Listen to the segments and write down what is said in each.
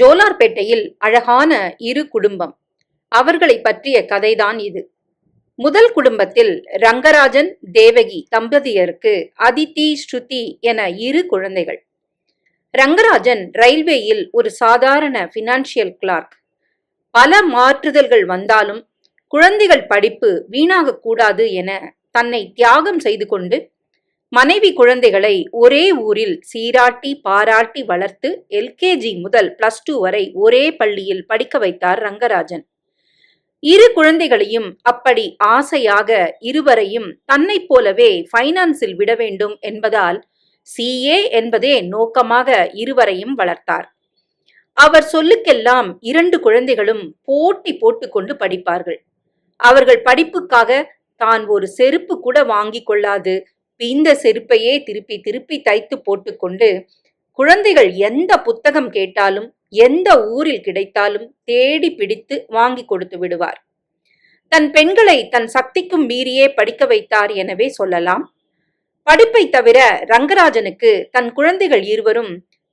ஜோலார்பேட்டையில் அழகான இரு குடும்பம். அவர்களை பற்றிய கதைதான் இது. முதல் குடும்பத்தில் ரங்கராஜன் தேவகி தம்பதியருக்கு அதித்தி ஸ்ருதி என இரு குழந்தைகள். ரங்கராஜன் ரயில்வேயில் ஒரு சாதாரண பினான்சியல் கிளார்க். பல மாற்றுதல்கள் வந்தாலும் குழந்தைகள் படிப்பு வீணாகக்கூடாது என தன்னை தியாகம் செய்து கொண்டு மனைவி குழந்தைகளை ஒரே ஊரில் சீராட்டி பாராட்டி வளர்த்து எல்கேஜி முதல் பிளஸ் டூ வரை ஒரே பள்ளியில் படிக்க வைத்தார் ரங்கராஜன். இரு குழந்தைகளையும் அப்படி ஆசையாக இருவரையும் தன்னைப் போலவே ஃபைனான்ஸில் விட வேண்டும் என்பதால் சிஏ என்பதே நோக்கமாக இருவரையும் வளர்த்தார். அவர் சொல்லுக்கெல்லாம் இரண்டு குழந்தைகளும் போட்டி போட்டுக்கொண்டு படிப்பார்கள். அவர்கள் படிப்புக்காக தான் ஒரு செருப்பு கூட வாங்கி கொள்ளாது இந்த செருப்பையே திருப்பி திருப்பி தைத்து போட்டுக்கொண்டு குழந்தைகள் எந்த புத்தகம் கேட்டாலும் எந்த ஊரில் கிடைத்தாலும் தேடி பிடித்து வாங்கி கொடுத்து விடுவார். தன் பெண்களை தன் சக்திக்கும் மீறியே படிக்க வைத்தார் எனவே சொல்லலாம். படிப்பை தவிர ரங்கராஜனுக்கு தன் குழந்தைகள் இருவரும்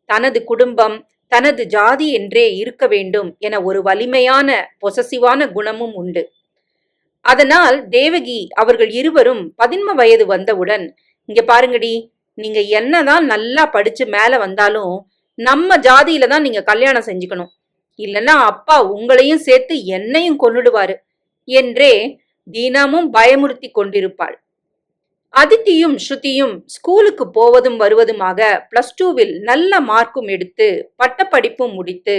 தனது குடும்பம் தனது ஜாதி என்றே இருக்க வேண்டும் என ஒரு வலிமையான பொசசிவான குணமும் உண்டு. அதனால் தேவகி அவர்கள் இருவரும் பதின்ம வயது வந்தவுடன் இங்க பாருங்கடி நீங்க என்னதான் நல்லா படிச்சு மேல வந்தாலும் நம்ம ஜாதியில தான் நீங்க கல்யாணம் செஞ்சுக்கணும். இல்லைன்னா அப்பா உங்களையும் சேர்த்து என்னையும் கொன்னுடுவாரு என்றே தினமும் பயமுறுத்தி கொண்டிருப்பாள். அதித்தியும் ஸ்ருதியும் ஸ்கூலுக்கு போவதும் வருவதுமாக பிளஸ் டூவில் நல்ல மார்க்கும் எடுத்து பட்டப்படிப்பும் முடித்து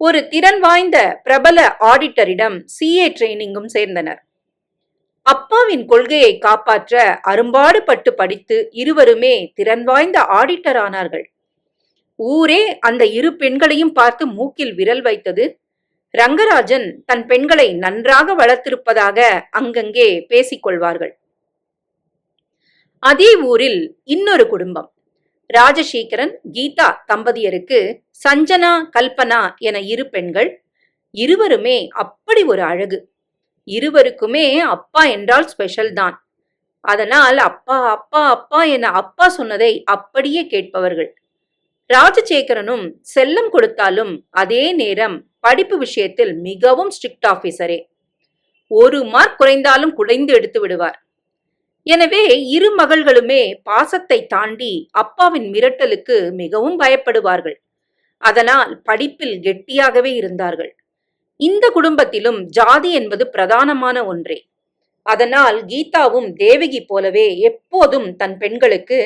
ஒரு திறன் வாய்ந்த பிரபல ஆடிட்டரிடம் சிஏ ட்ரைனிங்கும் சேர்ந்தனர். அப்பாவின் கொள்கையை காப்பாற்ற அரும்பாடு பட்டு படித்து இருவருமே திறன் வாய்ந்த ஆடிட்டர் ஆனார்கள். ஊரே அந்த இரு பெண்களையும் பார்த்து மூக்கில் விரல் வைத்தது. ரங்கராஜன் தன் பெண்களை நன்றாக வளர்த்திருப்பதாக அங்கங்கே பேசிக்கொள்வார்கள். அதே ஊரில் இன்னொரு குடும்பம். ராஜசேகரன் கீதா தம்பதியருக்கு சஞ்சனா கல்பனா என இரு பெண்கள். இருவருமே அப்படி ஒரு அழகு. இருவருக்குமே அப்பா என்றால் ஸ்பெஷல் தான். அதனால் அப்பா அப்பா அப்பா என அப்பா சொன்னதை அப்படியே கேட்பவர்கள். ராஜசேகரனும் செல்லம் கொடுத்தாலும் அதே நேரம் படிப்பு விஷயத்தில் மிகவும் ஸ்ட்ரிக்ட் ஆபீசரே ஒரு மார்க் குறைந்தாலும் குறைந்து எடுத்து விடுவார். எனவே இரு மகள்களுமே பாசத்தை தாண்டி அப்பாவின் மிரட்டலுக்கு மிகவும் பயப்படுவார்கள். அதனால் படிப்பில் கெட்டியாகவே இருந்தார்கள். இந்த குடும்பத்திலும் ஜாதி என்பது பிரதானமான ஒன்றே. அதனால் கீதாவும் தேவகி போலவே எப்போதும் தன் பெண்களுக்கு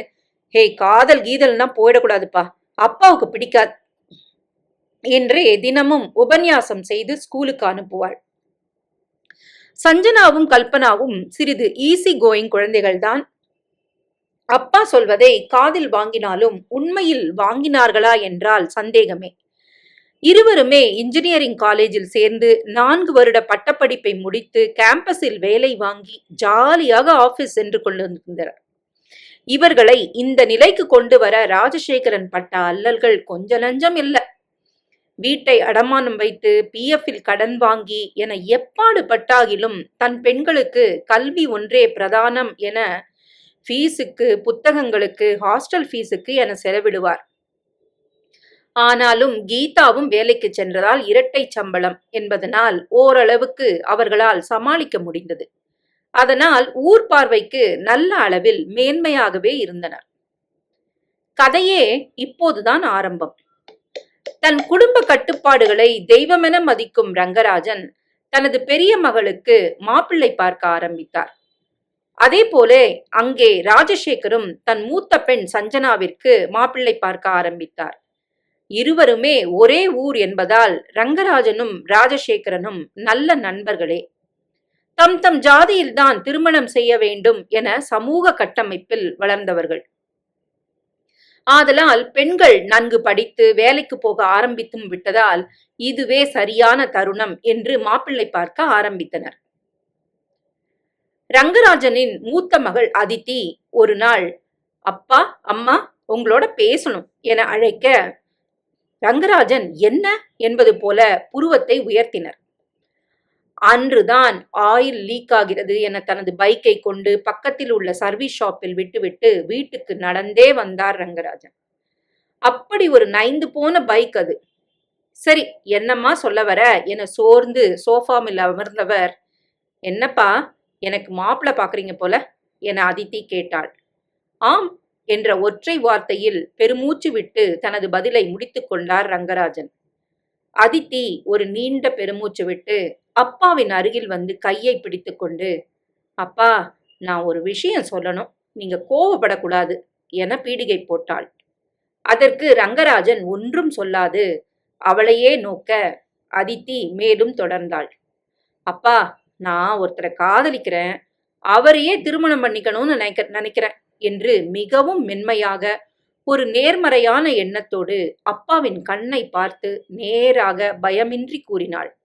ஹே காதல் கீதல்னா போயிடக்கூடாதுப்பா அப்பாவுக்கு பிடிக்காது என்றே தினமும் உபன்யாசம் செய்து ஸ்கூலுக்கு அனுப்புவாள். சஞ்சனாவும் கல்பனாவும் சிறிது ஈஸி கோயிங் குழந்தைகள்தான். அப்பா சொல்வதை காதில் வாங்கினாலும் உண்மையில் வாங்கினார்களா என்றால் சந்தேகமே. இருவருமே இன்ஜினியரிங் காலேஜில் சேர்ந்து நான்கு வருட பட்டப்படிப்பை முடித்து கேம்பஸில் வேலை வாங்கி ஜாலியாக ஆபீஸ் சென்று கொண்டிருந்தனர். இவர்களை இந்த நிலைக்கு கொண்டு வர ராஜசேகரன் பட்ட அல்லல்கள் கொஞ்ச லஞ்சம் இல்லை. வீட்டை அடமானம் வைத்து பிஎஃப்பில் கடன் வாங்கி என எப்பாடு பட்டாகிலும் தன் பெண்களுக்கு கல்வி ஒன்றே பிரதானம் என ஃபீஸுக்கு புத்தகங்களுக்கு ஹாஸ்டல் ஃபீஸுக்கு என செலவிடுவார். ஆனாலும் கீதாவும் வேலைக்கு சென்றதால் இரட்டை சம்பளம் என்பதனால் ஓரளவுக்கு அவர்களால் சமாளிக்க முடிந்தது. அதனால் ஊர் பார்வைக்கு நல்ல அளவில் மேன்மையாகவே இருந்தனர். கதையே இப்போதுதான் ஆரம்பம். தன் குடும்ப கட்டுப்பாடுகளை தெய்வமென மதிக்கும் ரங்கராஜன் தனது பெரிய மகளுக்கு மாப்பிள்ளை பார்க்க ஆரம்பித்தார். அதே போல அங்கே ராஜசேகரும் தன் மூத்த பெண் சஞ்சனாவிற்கு மாப்பிள்ளை பார்க்க ஆரம்பித்தார். இருவருமே ஒரே ஊர் என்பதால் ரங்கராஜனும் ராஜசேகரனும் நல்ல நண்பர்களே. தம் தம் ஜாதியில்தான் திருமணம் செய்ய வேண்டும் என சமூக கட்டமைப்பில் வளர்ந்தவர்கள். ஆதலால் பெண்கள் நன்கு படித்து வேலைக்கு போக ஆரம்பித்தும் விட்டதால் இதுவே சரியான தருணம் என்று மாப்பிள்ளை பார்க்க ஆரம்பித்தனர். ரங்கராஜனின் மூத்த மகள் அதித்தி ஒரு நாள் அப்பா அம்மா உங்களோட பேசணும் என அழைக்க ரங்கராஜன் என்ன என்பது போல புருவத்தை உயர்த்தினர். அன்றுதான் ஆயில் லீக் ஆகிறது என தனது பைக்கை கொண்டு பக்கத்தில் உள்ள சர்வீஸ் ஷாப்பில் விட்டுவிட்டு வீட்டுக்கு நடந்தே வந்தார் ரங்கராஜன். அப்படி ஒரு நைந்து போன பைக் அது. சரி என்னம்மா சொல்ல வர என சோர்ந்து சோஃபாமில் அமர்ந்தவர் என்னப்பா எனக்கு மாப்பிள்ளை பார்க்குறீங்க போல என அதித்தி கேட்டாள். ஆம் என்ற ஒற்றை வார்த்தையில் பெருமூச்சு விட்டு தனது பதிலை முடித்துக் கொண்டார் ரங்கராஜன். அதித்தி ஒரு நீண்ட பெருமூச்சு விட்டு அப்பாவின் அருகில் வந்து கையை பிடித்துக்கொண்டு அப்பா நான் ஒரு விஷயம் சொல்லணும். நீங்க கோவப்படக்கூடாது என பீடிகை போட்டாள். அதற்கு ரங்கராஜன் ஒன்றும் சொல்லாது அவளையே நோக்க அதித்தி மேலும் தொடர்ந்தாள். அப்பா நான் ஒருத்தரை காதலிக்கிறேன். அவரையே திருமணம் பண்ணிக்கணும்னு நினைக்க நினைக்கிறேன். என்று மிகவும் மென்மையாக ஒரு நேர்மறையான எண்ணத்தோடு அப்பாவின் கண்ணை பார்த்து நேராக பயமின்றி கூறினாள்.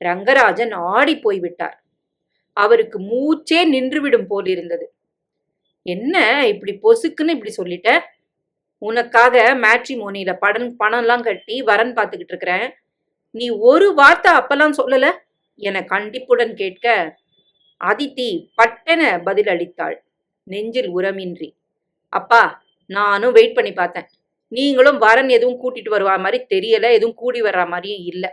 ரங்கராஜன் ஆடி போய்விட்டார். அவருக்கு மூச்சே நின்றுவிடும் போலிருந்தது. என்ன இப்படி பொசுக்குன்னு இப்படி சொல்லிட்ட? உனக்காக மேட்ரிமோனியில படம் பணம்லாம் கட்டி வரன் பார்த்துக்கிட்டு இருக்கிறேன். நீ ஒரு வார்த்தை அப்பெல்லாம் சொல்லல? என கண்டிப்புடன் கேட்க அதித்தி பட்டென பதிலளித்தாள். நெஞ்சில் உரமின்றி. அப்பா நானும் வெயிட் பண்ணி பார்த்தேன். நீங்களும் வரன் எதுவும் கூட்டிட்டு வருவா மாதிரி தெரியல எதுவும் கூடி வர்ற மாதிரியும் இல்லை.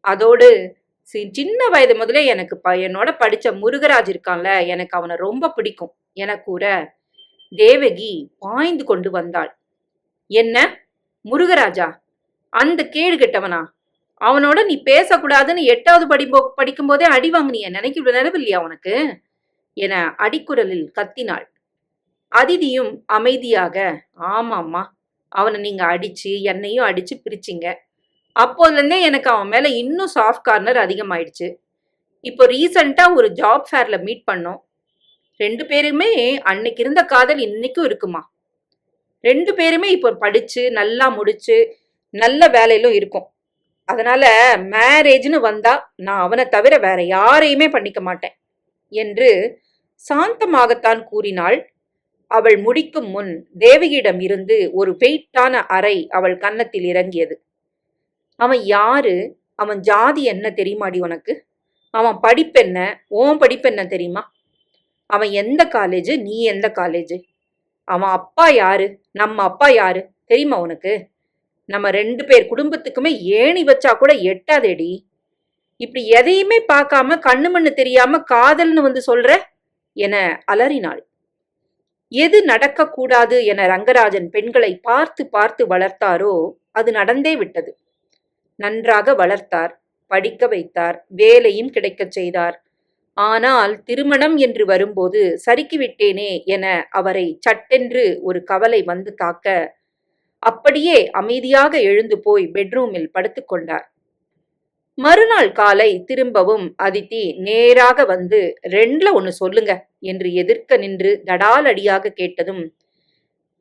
அதோடு சி- சின்ன வயது முதலே எனக்கு ப என்னோட படித்த முருகராஜ் இருக்கான்ல எனக்கு அவனை ரொம்ப பிடிக்கும். என கூற தேவகி பாய்ந்து கொண்டு வந்தாள். என்ன? முருகராஜா? அந்த கேடு கெட்டவனா? அவனோட நீ பேசக்கூடாதுன்னு எட்டாவது படிப்போ படிக்கும்போதே அடி வாங்கினிய நினைக்க நினைவில்லையா உனக்கு? என அடிக்குரலில் கத்தினாள். அதிதியும் அமைதியாக ஆமாம்மா அவனை நீங்கள் அடித்து என்னையும் அடித்து பிரிச்சிங்க. அப்போதுலேருந்தே எனக்கு அவன் மேலே இன்னும் சாஃப்ட் கார்னர் அதிகமாயிடுச்சு. இப்போ ரீசண்டாக ஒரு ஜாப் ஃபேரில் மீட் பண்ணோம். ரெண்டு பேருமே அன்னைக்கு இருந்த காதல் இன்னைக்கும் இருக்குமா? ரெண்டு பேருமே இப்போ படித்து நல்லா முடிச்சு நல்ல வேலையிலும் இருக்கும். அதனால மேரேஜ்னு வந்தா நான் அவனை தவிர வேற யாரையுமே பண்ணிக்க மாட்டேன் என்று சாந்தமாகத்தான் கூறினாள் அவள் முடிக்கும் முன் தேவகியிடம் இருந்து ஒரு வெயிட்டான அறை அவள் கன்னத்தில் இறங்கியது. அவன் யாரு? அவன் ஜாதி என்ன தெரியுமாடி உனக்கு? அவன் படிப்பென்ன உன் படிப்பென்ன தெரியுமா? அவன் எந்த காலேஜ் நீ எந்த காலேஜ் அவன் அப்பா யாரு? நம்ம அப்பா யாரு? தெரியுமா உனக்கு? நம்ம ரெண்டு பேர் குடும்பத்துக்குமே ஏணி வச்சா கூட எட்டாதேடி. இப்படி எதையுமே பார்க்காம கண்ணு மண்ணு தெரியாம காதல்னு வந்து சொல்ற? என அலறினாள். எது நடக்கக்கூடாது என ரங்கராஜன் பெண்களை பார்த்து பார்த்து வளர்த்தாரோ அது நடந்தே விட்டது. நன்றாக வளர்த்தார் படிக்க வைத்தார் வேலையும் கிடைக்கச் செய்தார். ஆனால் திருமணம் என்று வரும்போது சறுக்கிவிட்டேனே என அவரை சட்டென்று ஒரு கவலை வந்து தாக்க அப்படியே அமைதியாக எழுந்து போய் பெட்ரூமில் படுத்துக்கொண்டார் மறுநாள் காலை திரும்பவும் அதித்தி நேராக வந்து ரெண்டுல ஒன்னு சொல்லுங்க என்று எதிர்க்க நின்று தடாலடியாக கேட்டதும்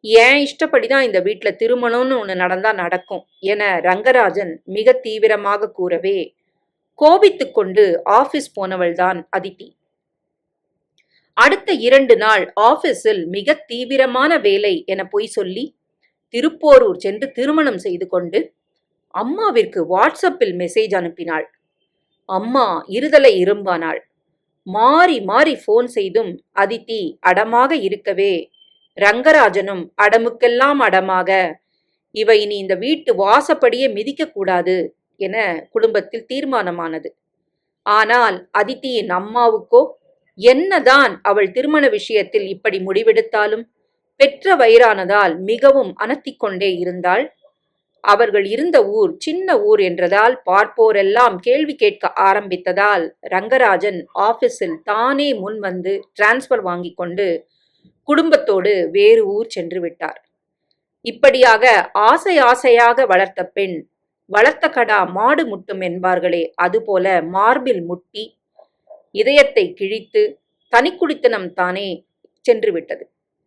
ஏன் இஷ்டப்படிதான் இந்த வீட்டுல திருமணம்னு ஒன்று நடந்தா நடக்கும் என ரங்கராஜன் மிக தீவிரமாக கூறவே கோபித்து கொண்டு ஆபீஸ் போனவள்தான் அதித்தி. அடுத்த இரண்டு நாள் ஆபீஸில் மிக தீவிரமான வேலை என பொய் சொல்லி திருப்போரூர் சென்று திருமணம் செய்து கொண்டு அம்மாவிற்கு வாட்ஸ்அப்பில் மெசேஜ் அனுப்பினாள். அம்மா இருதலை இரும்பானாள். மாறி மாறி ஃபோன் செய்தும் அதித்தி அடமாக இருக்கவே. ரங்கராஜனும் அடமுக்கெல்லாம் அடமாக. இவ இனி இந்த வீட்டு வாசப்படியே மிதிக்கக்கூடாது என குடும்பத்தில் தீர்மானமானது. ஆனால் அதித்தியின் அம்மாவுக்கோ என்னதான் அவள் திருமண விஷயத்தில் இப்படி முடிவெடுத்தாலும் பெற்ற வயிறானதால் மிகவும் அனத்திக்கொண்டே இருந்தாள். அவர்கள் இருந்த ஊர் சின்ன ஊர் என்றதால் பார்ப்போரெல்லாம் கேள்வி கேட்க ஆரம்பித்ததால் ரங்கராஜன் ஆபீஸில் தானே முன் வந்து டிரான்ஸ்பர் வாங்கி கொண்டு குடும்பத்தோடு வேறு ஊர் சென்று விட்டார். இப்படியாக ஆசை ஆசையாக வளர்த்த பெண் வளர்த்த கடா மாடு முட்டும் என்பார்களே அதுபோல மார்பில் முட்டி இதயத்தை கிழித்து தனிக்குடித்தனம் தானே சென்று விட்டது.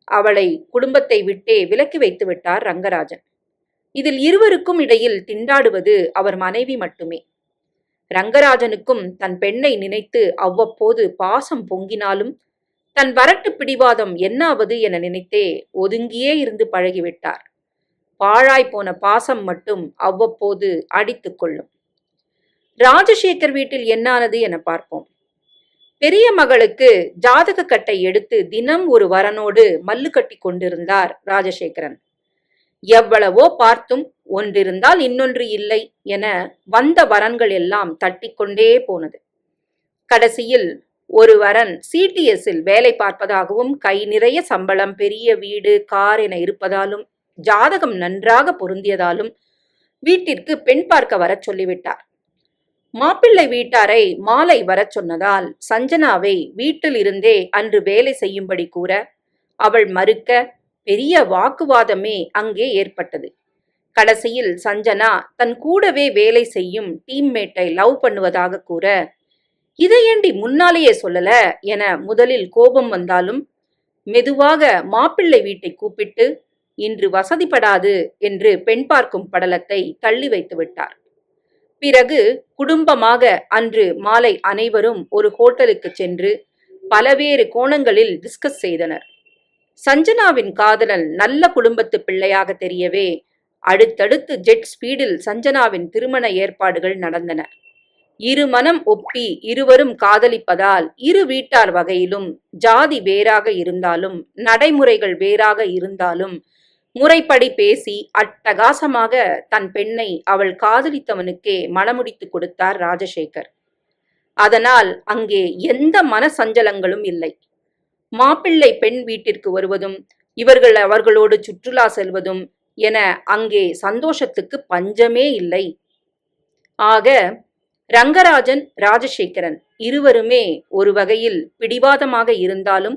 அவளை குடும்பத்தை விட்டே விலக்கி வைத்து விட்டார் ரங்கராஜன். இதில் இருவருக்கும் இடையில் திண்டாடுவது அவர் மனைவி மட்டுமே. ரங்கராஜனுக்கும் தன் பெண்ணை நினைத்து அவ்வப்போது பாசம் பொங்கினாலும் தன் வரட்டு பிடிவாதம் என்னாவது என நினைத்தே ஒதுங்கியே இருந்து பழகிவிட்டார். பாழாய் போன பாசம் மட்டும் அவ்வப்போது அடித்து கொள்ளும். ராஜசேகர் வீட்டில் என்னானது என பார்ப்போம். பெரிய மகளுக்கு ஜாதக கட்டை எடுத்து தினம் ஒரு வரனோடு மல்லு கட்டி கொண்டிருந்தார் ராஜசேகரன். எவ்வளவோ பார்த்தும் ஒன்றிருந்தால் இன்னொன்று இல்லை என வந்த வரன்கள் எல்லாம் தட்டிக்கொண்டே போனது. கடைசியில் ஒரு வரன் சிடிஎஸ்ஸில் வேலை பார்ப்பதாகவும் கை நிறைய சம்பளம் பெரிய வீடு கார் என இருப்பதாலும் ஜாதகம் நன்றாக பொருந்தியதாலும் வீட்டிற்கு பெண் பார்க்க வரச் சொல்லிவிட்டார். மாப்பிள்ளை வீட்டாரை மாலை வரச் சொன்னதால் சஞ்சனாவை வீட்டில் இருந்தே அன்று வேலை செய்யும்படி கூற அவள் மறுக்க பெரிய வாக்குவாதமே அங்கே ஏற்பட்டது. கடைசியில் சஞ்சனா தன் கூடவே வேலை செய்யும் டீம்மேட்டை லவ் பண்ணுவதாக கூற இதையேண்டி முன்னாலேயே சொல்லல? என முதலில் கோபம் வந்தாலும் மெதுவாக மாப்பிள்ளை வீட்டை கூப்பிட்டு இன்று வசதிப்படாது என்று பெண் பார்க்கும் படலத்தை தள்ளி வைத்து விட்டார். பிறகு குடும்பமாக அன்று மாலை அனைவரும் ஒரு ஹோட்டலுக்கு சென்று பலவேறு கோணங்களில் டிஸ்கஸ் செய்தனர். சஞ்சனாவின் காதலன் நல்ல குடும்பத்து பிள்ளையாக தெரியவே அடுத்தடுத்து ஜெட் ஸ்பீடில் சஞ்சனாவின் திருமண ஏற்பாடுகள் நடந்தன. இரு மனம் ஒப்பி இருவரும் காதலிப்பதால் இரு வீட்டார் வகையிலும் ஜாதி வேறாக இருந்தாலும் நடைமுறைகள் வேறாக இருந்தாலும் முறைப்படி பேசி அட்டகாசமாக தன் பெண்ணை அவள் காதலித்தவனுக்கே மணமுடித்து கொடுத்தார் ராஜசேகர். அதனால் அங்கே எந்த மன சஞ்சலங்களும் இல்லை. மாப்பிள்ளை பெண் வீட்டிற்கு வருவதும் இவர்கள் அவர்களோடு சுற்றுலா செல்வதும் என அங்கே சந்தோஷத்துக்கு பஞ்சமே இல்லை. ஆக ரங்கராஜன் ராஜசேகரன் இருவருமே ஒரு வகையில் பிடிவாதமாக இருந்தாலும்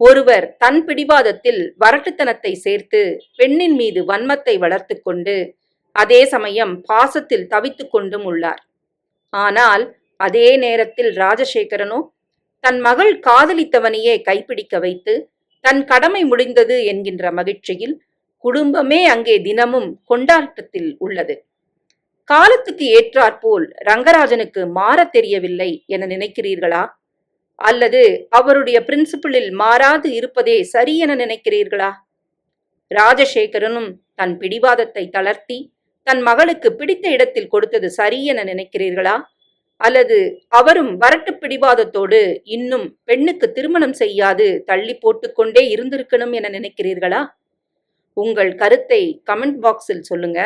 ஒருவர் தன் பிடிவாதத்தில் வரட்டுத்தனத்தை சேர்த்து பெண்ணின் மீது வன்மத்தை வளர்த்து கொண்டு அதே சமயம் பாசத்தில் தவித்து கொண்டும் உள்ளார். ஆனால் அதே நேரத்தில் ராஜசேகரனோ தன் மகள் காதலித்தவனையே கைப்பிடிக்க வைத்து தன் கடமை முடிந்தது என்கின்ற மகிழ்ச்சியில் குடும்பமே அங்கே தினமும் கொண்டாட்டத்தில் உள்ளது. காலத்துக்கு ஏற்றாற்போல் ரங்கராஜனுக்கு மாறத் தெரியவில்லை என நினைக்கிறீர்களா? அல்லது அவருடைய பிரின்சிபிளில் மாறாது இருப்பதே சரி என நினைக்கிறீர்களா? ராஜசேகரனும் தன் பிடிவாதத்தை தளர்த்தி தன் மகளுக்கு பிடித்த இடத்தில் கொடுத்தது சரி என நினைக்கிறீர்களா? அல்லது அவரும் வரட்டு பிடிவாதத்தோடு இன்னும் பெண்ணுக்கு திருமணம் செய்யாது தள்ளி போட்டுக்கொண்டே இருந்திருக்கணும் என நினைக்கிறீர்களா? உங்கள் கருத்தை கமெண்ட் பாக்ஸில் சொல்லுங்க.